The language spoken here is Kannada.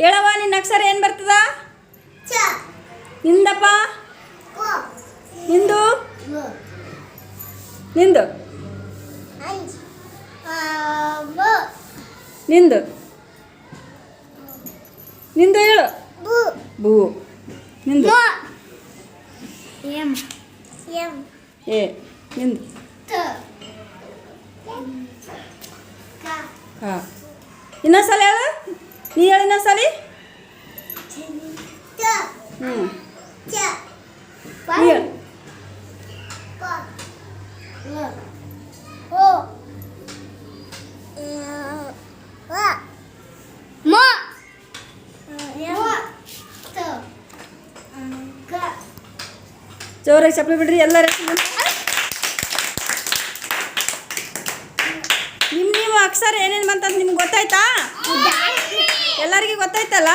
ಹೇಳವ್ವ ನಿನ್ನ ಅಕ್ಷರ ಏನು ಬರ್ತದ? ನಿಂದಪ್ಪ? ನಿಂದು? ನಿಂದು? ನಿಂದು? ನಿಂದು ಹೇಳು. ಬು. ಬೂ. ನಿಂದು? ಮ. ಎಂ ಎಂ. ಏ ನಿಂದು? ತ. ಕ. ಹಾಂ ಇನ್ನೊಂದ್ಸಲ ಹೇಳು. ನೀ ಹೇಳಿನ ತ ಹ್ಞೂ ಜೋರಾಗಿ ಚಪ್ಪಲಿ ಬಿಡ್ರಿ ಎಲ್ಲರ ನಿಮ್ಮ ನೀವು ಅಕ್ಷರ ಏನೇನು ಬಂತಂತ ನಿಮ್ಗೆ ಗೊತ್ತಾಯ್ತಲ್ಲ?